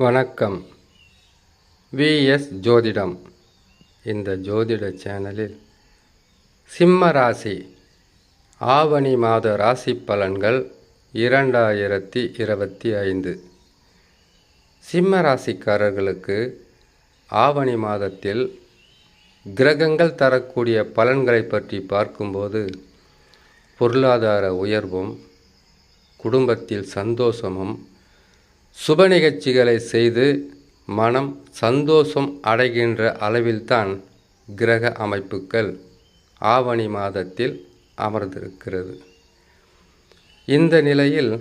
வணக்கம். விஎஸ் ஜோதிடம். இந்த ஜோதிட சேனலில் சிம்ம ராசி ஆவணி மாத ராசி பலன்கள் இரண்டாயிரத்தி இருபத்தி ஐந்து. சிம்ம ராசிக்காரர்களுக்கு ஆவணி மாதத்தில் கிரகங்கள் தரக்கூடிய பலன்களை பற்றி பார்க்கும்போது பொருளாதார உயர்வும் குடும்பத்தில் சந்தோஷமும் சுப நிகழ்ச்சிகளை செய்து மனம் சந்தோஷம் அடைகின்ற அளவில்தான் கிரக அமைப்புகள் ஆவணி மாதத்தில் அமர்ந்திருக்கிறது. இந்த நிலையில்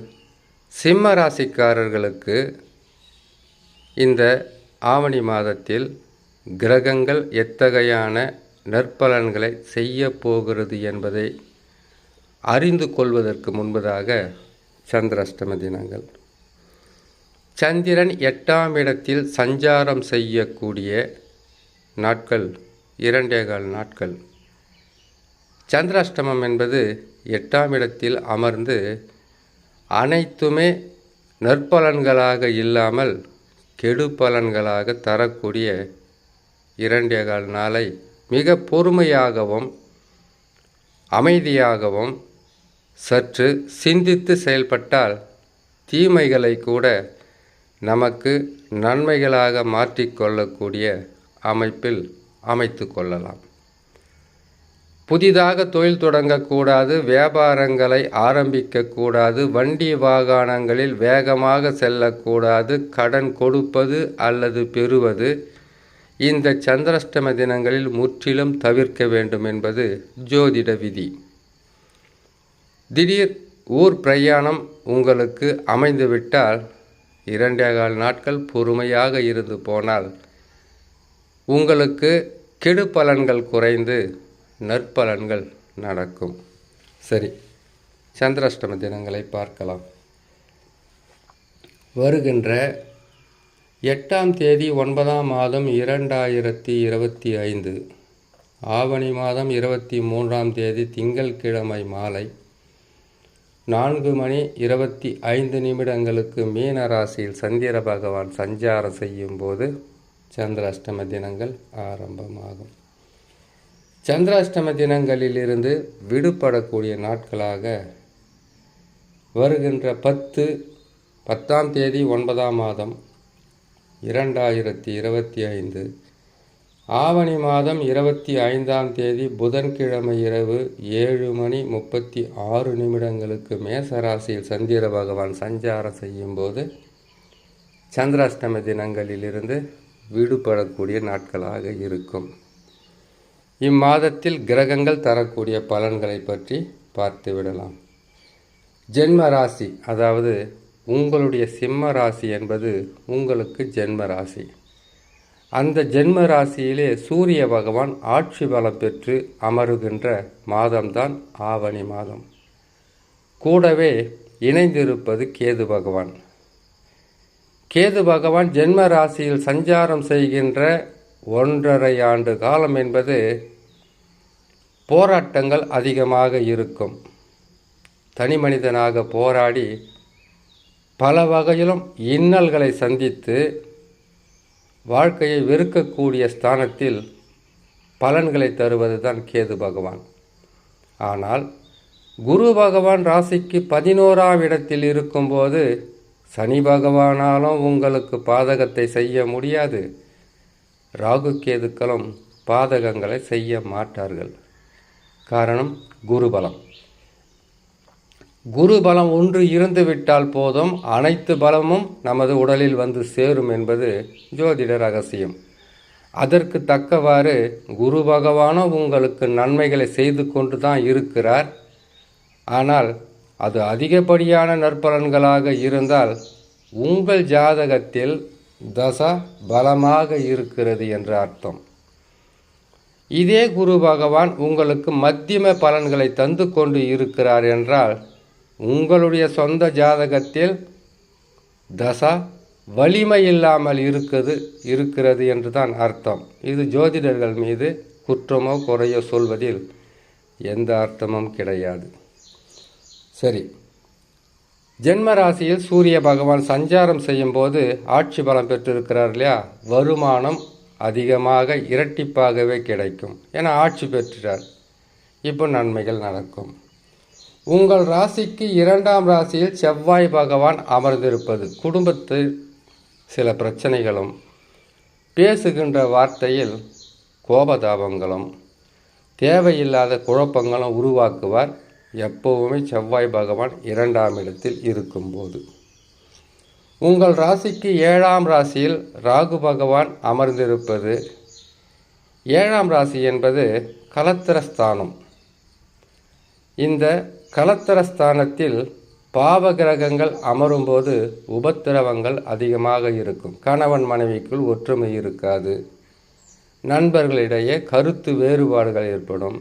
சிம்ம ராசிக்காரர்களுக்கு இந்த ஆவணி மாதத்தில் கிரகங்கள் எத்தகையான நற்பலன்களை செய்ய போகிறது என்பதை அறிந்து கொள்வதற்கு முன்பதாக சந்திராஷ்டம தினங்கள். சந்திரன் எட்டாம் இடத்தில் சஞ்சாரம் செய்யக்கூடிய நாட்கள் இரண்டே கால் நாட்கள். சந்திராஷ்டமம் என்பது எட்டாம் இடத்தில் அமர்ந்து அனைத்துமே நற்பலன்களாக இல்லாமல் கெடு பலன்களாக தரக்கூடிய இரண்டே கால் நாளை மிக பொறுமையாகவும் அமைதியாகவும் சற்று சிந்தித்து செயல்பட்டால் தீமைகளை கூட நமக்கு நன்மைகளாக மாற்றிக்கொள்ளக்கூடிய அமைப்பில் அமைத்து கொள்ளலாம். புதிதாக தொழில் தொடங்கக்கூடாது வியாபாரங்களை ஆரம்பிக்கக்கூடாது வண்டி வாகனங்களில் வேகமாக செல்லக்கூடாது கடன் கொடுப்பது அல்லது பெறுவது இந்த சந்திராஷ்டம தினங்களில் முற்றிலும் தவிர்க்க வேண்டும் என்பது ஜோதிட விதி. திடீர் ஊர் பிரயாணம் உங்களுக்கு அமைந்துவிட்டால் இரண்டே கால் நாட்கள் பொறுமையாக இருந்து போனால் உங்களுக்கு கெடு பலன்கள் குறைந்து நற்பலன்கள் நடக்கும். சரி சந்திராஷ்டம தினங்களை பார்க்கலாம். வருகின்ற எட்டாம் தேதி ஒன்பதாம் மாதம் இரண்டாயிரத்தி இருபத்தி ஐந்து. ஆவணி மாதம் இருபத்தி மூன்றாம் தேதி திங்கள்கிழமை மாலை நான்கு மணி இருபத்தி ஐந்து நிமிடங்களுக்கு மீன ராசியில் சந்திர பகவான் சஞ்சாரம் செய்யும் போது சந்திராஷ்டம தினங்கள் ஆரம்பமாகும். சந்திராஷ்டம தினங்களிலிருந்து விடுபடக்கூடிய நாட்களாக வருகின்ற பத்து பத்தாம் தேதி ஒன்பதாம் மாதம் இரண்டாயிரத்தி இருபத்தி ஐந்து ஆவணி மாதம் இருபத்தி ஐந்தாம் தேதி புதன்கிழமை இரவு ஏழு மணி முப்பத்தி ஆறு நிமிடங்களுக்கு மேசராசியில் சந்திர பகவான் சஞ்சாரம் செய்யும்போது சந்திராஷ்டம தினங்களிலிருந்து விடுபடக்கூடிய நாட்களாக இருக்கும். இம்மாதத்தில் கிரகங்கள் தரக்கூடிய பலன்களை பற்றி பார்த்து விடலாம். ஜென்ம ராசி அதாவது உங்களுடைய சிம்ம ராசி என்பது உங்களுக்கு ஜென்ம ராசி. அந்த ஜென்ம ராசியிலே சூரிய பகவான் ஆட்சி பலம் பெற்று அமருகின்ற மாதம்தான் ஆவணி மாதம். கூடவே இணைந்திருப்பது கேது பகவான். கேது பகவான் ஜென்ம ராசியில் சஞ்சாரம் செய்கின்ற ஒன்றரை ஆண்டு காலம் என்பது போராட்டங்கள் அதிகமாக இருக்கும். தனி மனிதனாக போராடி பல வகையிலும் இன்னல்களை சந்தித்து வாழ்க்கையை வெறுக்கக்கூடிய ஸ்தானத்தில் பலன்களை தருவது தான் கேது பகவான். ஆனால் குரு பகவான் ராசிக்கு பதினோராம் இடத்தில் இருக்கும்போது சனி பகவானாலும் உங்களுக்கு பாதகத்தை செய்ய முடியாது. ராகு கேதுக்களும் பாதகங்களை செய்ய மாட்டார்கள். காரணம் குருபலம். குரு பலம் ஒன்று இருந்துவிட்டால் போதும் அனைத்து பலமும் நமது உடலில் வந்து சேரும் என்பது ஜோதிட ரகசியம். அதற்கு தக்கவாறு குரு பகவானும் உங்களுக்கு நன்மைகளை செய்து கொண்டு தான் இருக்கிறார். ஆனால் அது அதிகப்படியான நற்பலன்களாக இருந்தால் உங்கள் ஜாதகத்தில் தசா பலமாக இருக்கிறது என்ற அர்த்தம். இதே குரு பகவான் உங்களுக்கு மத்தியம பலன்களை தந்து கொண்டு இருக்கிறார் என்றால் உங்களுடைய சொந்த ஜாதகத்தில் தசா வலிமை இல்லாமல் இருக்குது இருக்கிறது என்று தான் அர்த்தம். இது ஜோதிடர்கள் மீது குற்றமோ குறையோ சொல்வதில் எந்த அர்த்தமும் கிடையாது. சரி. ஜென்ம ராசியில் சூரிய பகவான் சஞ்சாரம் செய்யும்போது ஆட்சி பலம் பெற்றிருக்கிறார் இல்லையா? வருமானம் அதிகமாக இரட்டிப்பாகவே கிடைக்கும். என ஆட்சி பெற்றார். இப்போ நன்மைகள் நடக்கும். உங்கள் ராசிக்கு இரண்டாம் ராசியில் செவ்வாய் பகவான் அமர்ந்திருப்பது குடும்பத்தில் சில பிரச்சனைகளும் பேசுகின்ற வார்த்தையில் கோபதாபங்களும் தேவையில்லாத குழப்பங்களும் உருவாக்குவார் எப்பவுமே செவ்வாய் பகவான் இரண்டாம் இடத்தில் இருக்கும்போது. உங்கள் ராசிக்கு ஏழாம் ராசியில் ராகு பகவான் அமர்ந்திருப்பது ஏழாம் ராசி என்பது கலத்திரஸ்தானம். இந்த கலத்தரஸ்தானத்தில் பாவ கிரகங்கள் அமரும்போது உபத்திரவங்கள் அதிகமாக இருக்கும். கணவன் மனைவிக்குள் ஒற்றுமை இருக்காது. நண்பர்களிடையே கருத்து வேறுபாடுகள் ஏற்படும்.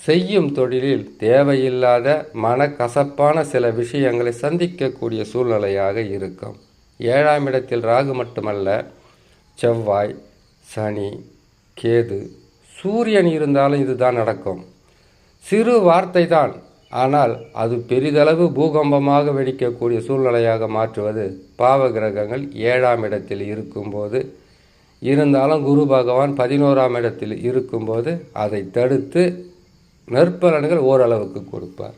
செய்யும் தொழிலில் தேவையில்லாத மனக்கசப்பான சில விஷயங்களை சந்திக்கக்கூடிய சூழ்நிலையாக இருக்கும். ஏழாம் இடத்தில் ராகு மட்டுமல்ல செவ்வாய் சனி கேது சூரியன் இருந்தாலும் இதுதான் நடக்கும். சிறு வார்த்தை தான் ஆனால் அது பெரிதளவு பூகம்பமாக வெடிக்கக்கூடிய சூழ்நிலையாக மாற்றுவது பாவ கிரகங்கள் ஏழாம் இடத்தில் இருக்கும்போது இருந்தாலும் குரு பகவான் பதினோராம் இடத்தில் இருக்கும்போது அதை தடுத்து நற்பலன்கள் ஓரளவுக்கு கொடுப்பார்.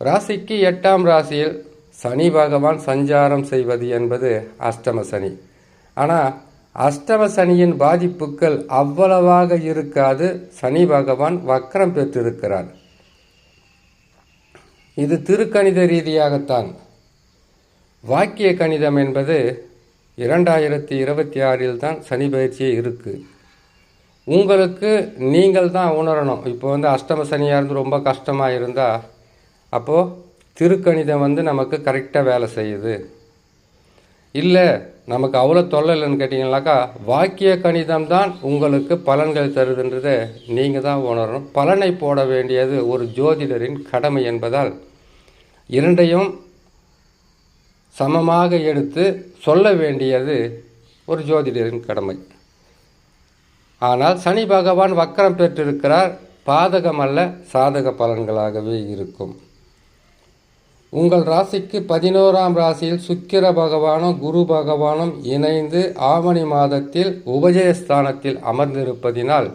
ராசிக்கு எட்டாம் ராசியில் சனி பகவான் சஞ்சாரம் செய்வது என்பது அஷ்டம சனி. ஆனால் அஷ்டம சனியின் பாதிப்புகள் அவ்வளவாக இருக்காது. சனி பகவான் வக்கரம் பெற்றிருக்கிறார். இது திருக்கணித ரீதியாகத்தான். வாக்கிய கணிதம் என்பது இரண்டாயிரத்தி இருபத்தி ஆறில் தான் சனி பயிற்சியே இருக்குது உங்களுக்கு நீங்கள் தான் உணரணும். இப்போ வந்து அஷ்டம சனியாக இருந்து ரொம்ப கஷ்டமாக இருந்தால் அப்போது திருக்கணிதம் வந்து நமக்கு கரெக்டாக வேலை செய்யுது. இல்லை நமக்கு அவ்வளோ தொல்லை இல்லைன்னு கேட்டிங்கனாக்கா வாக்கிய கணிதம் தான் உங்களுக்கு பலன்கள் தருதுன்றதை நீங்கள் தான் உணரணும். பலனை போட வேண்டியது ஒரு ஜோதிடரின் கடமை என்பதால் இரண்டையும் சமமாக எடுத்து சொல்ல வேண்டியது ஒரு ஜோதிடரின் கடமை. ஆனால் சனி பகவான் வக்கரம் பெற்றிருக்கிறார். பாதகம் அல்ல சாதக பலன்களாகவே இருக்கும். உங்கள் ராசிக்கு பதினோராம் ராசியில் சுக்கிர பகவானும் குரு பகவானும் இணைந்து ஆவணி மாதத்தில் உபஜயஸ்தானத்தில் அமர்ந்திருப்பதினால்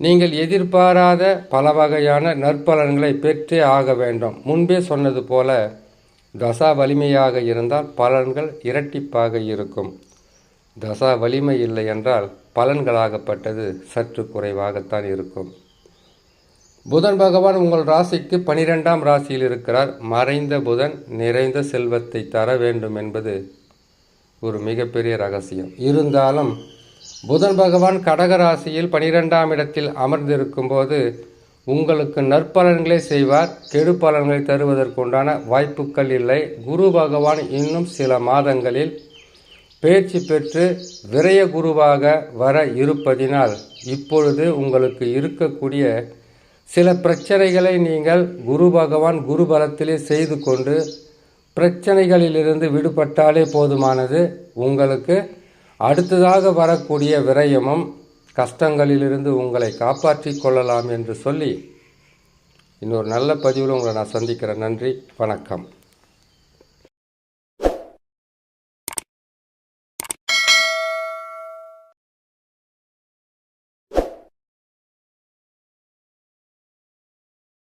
நீங்கள் எதிர்பாராத பல வகையான நற்பலன்களை பெற்றே ஆக வேண்டும். முன்பே சொன்னது போல தசா வலிமையாக இருந்தால் பலன்கள் இரட்டிப்பாக இருக்கும். தசா வலிமை இல்லை என்றால் பலன்களாகப்பட்டது சற்று குறைவாகத்தான் இருக்கும். புதன் பகவான் உங்கள் ராசிக்கு பனிரெண்டாம் ராசியில் இருக்கிறார். மறைந்த புதன் நிறைந்த செல்வத்தை தர வேண்டும் என்பது ஒரு மிகப்பெரிய ரகசியம். இருந்தாலும் புதன் பகவான் கடக ராசியில் பனிரெண்டாம் இடத்தில் அமர்ந்திருக்கும் போது உங்களுக்கு நற்பலன்களை செய்வார். கெடு பலன்களை தருவதற்குண்டான வாய்ப்புகள் இல்லை. குரு பகவான் இன்னும் சில மாதங்களில் பேச்சு பெற்று விரய குருவாக வர இருப்பதினால் இப்பொழுது உங்களுக்கு இருக்கக்கூடிய சில பிரச்சனைகளை நீங்கள் குரு பகவான் குரு பலத்திலே செய்து கொண்டு பிரச்சனைகளிலிருந்து விடுபட்டாலே போதுமானது. உங்களுக்கு அடுத்ததாக வரக்கூடிய விரயமும் கஷ்டங்களிலிருந்து உங்களை காப்பாற்றி கொள்ளலாம் என்று சொல்லி இன்னொரு நல்ல பதிவில் உங்களை நான் சந்திக்கிறேன். நன்றி வணக்கம்.